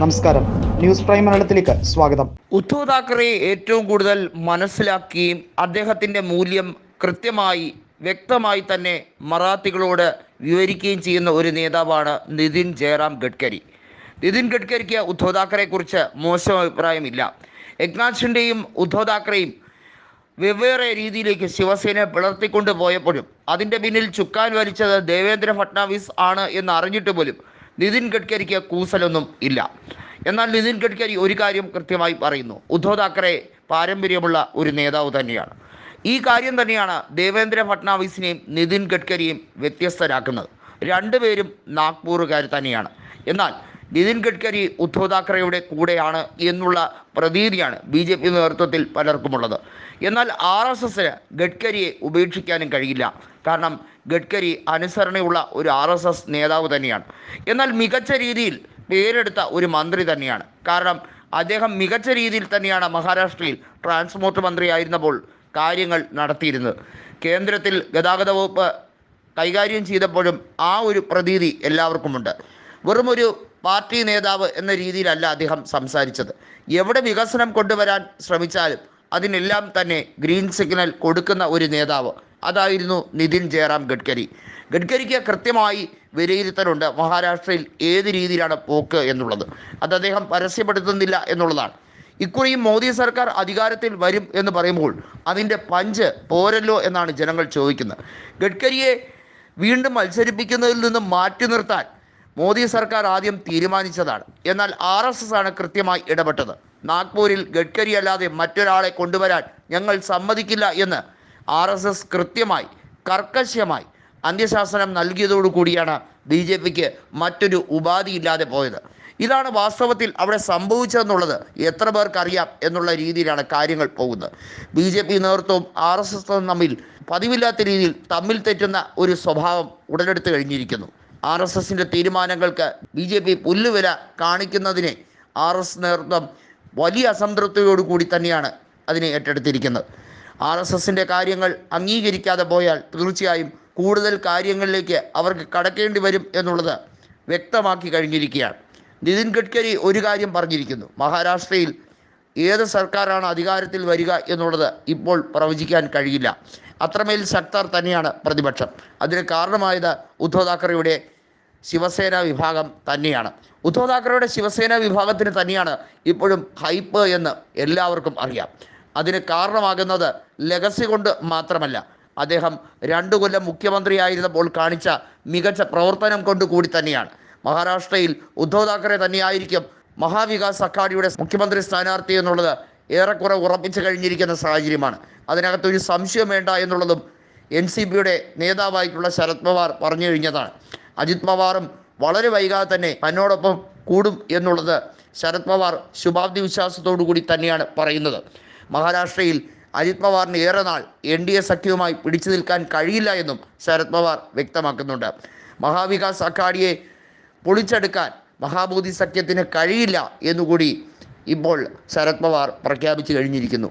നമസ്കാരം. News prime മലയാളത്തിലേക്ക് സ്വാഗതം. ഉദ്ധവ് താക്കറെ ഏറ്റവും കൂടുതൽ മനസ്സിലാക്കുകയും അദ്ദേഹത്തിന്റെ മൂല്യം കൃത്യമായി വ്യക്തമായി തന്നെ മറാത്തികളോട് വിവരിക്കുകയും ചെയ്യുന്ന ഒരു നേതാവാണ് നിതിൻ ജയറാം ഗഡ്കരി. നിതിൻ ഗഡ്കരിക്ക് ഉദ്ധവ് താക്കറെക്കുറിച്ച് മോശം അഭിപ്രായമില്ല. ഏക്നാഥ് ഷിൻഡെയും ഉദ്ധവ് താക്കറെയും വെവ്വേറെ രീതിയിലേക്ക് ശിവസേനയെ പിളർത്തിക്കൊണ്ട് പോയപ്പോഴും അതിന്റെ പിന്നിൽ ചുക്കാൻ വലിച്ചത് ദേവേന്ദ്ര ഫട്നാവിസ് ആണ് എന്ന് അറിഞ്ഞിട്ട് പോലും നിതിൻ ഗഡ്കരിക്ക് കൂസലൊന്നും ഇല്ല. എന്നാൽ നിതിൻ ഗഡ്കരി ഒരു കാര്യം കൃത്യമായി പറയുന്നു. ഉദ്ധവ് താക്കറെ പാരമ്പര്യമുള്ള ഒരു നേതാവ് തന്നെയാണ്. ഈ കാര്യം തന്നെയാണ് ദേവേന്ദ്ര ഫട്നാവിസിനെയും നിതിൻ ഗഡ്കരിയും വ്യത്യസ്തരാക്കുന്നത്. രണ്ടുപേരും നാഗ്പൂറുകാർ തന്നെയാണ്. എന്നാൽ നിതിൻ ഗഡ്കരി ഉദ്ധവ് താക്കറെയുടെ കൂടെയാണ് എന്നുള്ള പ്രതീതിയാണ് ബി ജെ പി നേതൃത്വത്തിൽ പലർക്കുമുള്ളത്. എന്നാൽ ആർ എസ് എസിന് ഗഡ്കരിയെ ഉപേക്ഷിക്കാനും കഴിയില്ല. കാരണം ഗഡ്കരി അനുസരണയുള്ള ഒരു ആർ എസ് എസ് നേതാവ് തന്നെയാണ്. എന്നാൽ മികച്ച രീതിയിൽ പേരെടുത്ത ഒരു മന്ത്രി തന്നെയാണ്. കാരണം അദ്ദേഹം മികച്ച രീതിയിൽ തന്നെയാണ് മഹാരാഷ്ട്രയിൽ ട്രാൻസ്പോർട്ട് മന്ത്രിയായിരുന്നപ്പോൾ കാര്യങ്ങൾ നടത്തിയിരുന്നത്. കേന്ദ്രത്തിൽ ഗതാഗത വകുപ്പ് കൈകാര്യം ചെയ്തപ്പോഴും ആ ഒരു പ്രതീതി എല്ലാവർക്കുമുണ്ട്. വെറും ഒരു പാർട്ടി നേതാവ് എന്ന രീതിയിലല്ല അദ്ദേഹം സംസാരിച്ചത്. എവിടെ വികസനം കൊണ്ടുവരാൻ ശ്രമിച്ചാലും അതിനെല്ലാം തന്നെ ഗ്രീൻ സിഗ്നൽ കൊടുക്കുന്ന ഒരു നേതാവ്. അതായിരുന്നു നിതിൻ ജയറാം ഗഡ്കരി. ഗഡ്കരിക്ക് കൃത്യമായി വിലയിരുത്തലുണ്ട് മഹാരാഷ്ട്രയിൽ ഏത് രീതിയിലാണ് പോക്ക് എന്നുള്ളത്. അത് അദ്ദേഹം പരസ്യപ്പെടുത്തുന്നില്ല എന്നുള്ളതാണ്. ഇക്കുറിയും മോദി സർക്കാർ അധികാരത്തിൽ വരും എന്ന് പറയുമ്പോൾ അതിന്റെ പഞ്ച് പോരല്ലോ എന്നാണ് ജനങ്ങൾ ചോദിക്കുന്നത്. ഗഡ്കരിയെ വീണ്ടും മത്സരിപ്പിക്കുന്നതിൽ നിന്നും മാറ്റി നിർത്താൻ മോദി സർക്കാർ ആദ്യം തീരുമാനിച്ചതാണ്. എന്നാൽ ആർ എസ് എസ് ആണ് കൃത്യമായി ഇടപെട്ടത്. നാഗ്പൂരിൽ ഗഡ്കരി അല്ലാതെ മറ്റൊരാളെ കൊണ്ടുവരാൻ ഞങ്ങൾ സമ്മതിക്കില്ല എന്ന് ആർ എസ് എസ് കൃത്യമായി കർക്കശമായി അന്ത്യശാസനം നൽകിയതോടുകൂടിയാണ് ബി ജെ പിക്ക് മറ്റൊരു ഉപാധിയില്ലാതെ പോയത്. ഇതാണ് വാസ്തവത്തിൽ അവിടെ സംഭവിച്ചതെന്നുള്ളത് എത്ര പേർക്കറിയാം എന്നുള്ള രീതിയിലാണ് കാര്യങ്ങൾ പോകുന്നത്. ബി ജെ പി നേതൃത്വവും ആർ എസ് എസും തമ്മിൽ പതിവില്ലാത്ത രീതിയിൽ തമ്മിൽ തെറ്റുന്ന ഒരു സ്വഭാവം ഉടലെടുത്ത് കഴിഞ്ഞിരിക്കുന്നു. ആർ എസ് എസിന്റെ തീരുമാനങ്ങൾക്ക് ബി ജെ പി പുല്ലുവില കാണിക്കുന്നതിനെ ആർ എസ് നേതൃത്വം വലിയ അസംതൃപ്തിയോടുകൂടി തന്നെയാണ് അതിനെ ഏറ്റെടുത്തിരിക്കുന്നത്. ആർ എസ് എസിന്റെ കാര്യങ്ങൾ അംഗീകരിക്കാതെ പോയാൽ തീർച്ചയായും കൂടുതൽ കാര്യങ്ങളിലേക്ക് അവർക്ക് കടക്കേണ്ടി വരും എന്നുള്ളത് വ്യക്തമാക്കി കഴിഞ്ഞിരിക്കുകയാണ്. നിതിൻ ഗഡ്കരി ഒരു കാര്യം പറഞ്ഞിരിക്കുന്നു. മഹാരാഷ്ട്രയിൽ ഏത് സർക്കാരാണ് അധികാരത്തിൽ വരിക എന്നുള്ളത് ഇപ്പോൾ പ്രവചിക്കാൻ കഴിയില്ല. അത്രമേൽ ശക്തർ തന്നെയാണ് പ്രതിപക്ഷം. അതിന് കാരണമായത് ഉദ്ധവ് താക്കറെയുടെ ശിവസേന വിഭാഗം തന്നെയാണ്. ഉദ്ധവ് താക്കറെയുടെ ശിവസേന വിഭാഗത്തിന് തന്നെയാണ് ഇപ്പോഴും ഹൈപ്പ് എന്ന് എല്ലാവർക്കും അറിയാം. അതിന് കാരണമാകുന്നത് ലെഗസി കൊണ്ട് മാത്രമല്ല അദ്ദേഹം രണ്ടു കൊല്ലം മുഖ്യമന്ത്രിയായിരുന്നപ്പോൾ കാണിച്ച മികച്ച പ്രവർത്തനം കൊണ്ട് കൂടി തന്നെയാണ്. മഹാരാഷ്ട്രയിൽ ഉദ്ധവ് താക്കറെ തന്നെയായിരിക്കും മഹാവികാസ് അഘാഡിയുടെ മുഖ്യമന്ത്രി സ്ഥാനാർത്ഥി എന്നുള്ളത് ഏറെക്കുറെ ഉറപ്പിച്ചു കഴിഞ്ഞിരിക്കുന്ന സാഹചര്യമാണ്. അതിനകത്ത് ഒരു സംശയം വേണ്ട എന്നുള്ളതും എൻ സി പിയുടെ നേതാവായിട്ടുള്ള ശരത് പവാർ പറഞ്ഞു കഴിഞ്ഞതാണ്. അജിത് പവാറും വളരെ വൈകാതെ തന്നെ തന്നോടൊപ്പം കൂടും എന്നുള്ളത് ശരത് പവാർ ശുഭാപ്തി വിശ്വാസത്തോടു കൂടി തന്നെയാണ് പറയുന്നത്. മഹാരാഷ്ട്രയിൽ അജിത് പവാറിന് ഏറെ നാൾ എൻ ഡി എ സഖ്യവുമായി പിടിച്ചു നിൽക്കാൻ കഴിയില്ല എന്നും ശരത് പവാർ വ്യക്തമാക്കുന്നുണ്ട്. മഹാവികാസ് അഘാഡിയെ പൊളിച്ചെടുക്കാൻ മഹാബോധി സഖ്യത്തിന് കഴിയില്ല എന്നുകൂടി ഇപ്പോൾ ശരത് പവാർ പ്രഖ്യാപിച്ചു കഴിഞ്ഞിരിക്കുന്നു.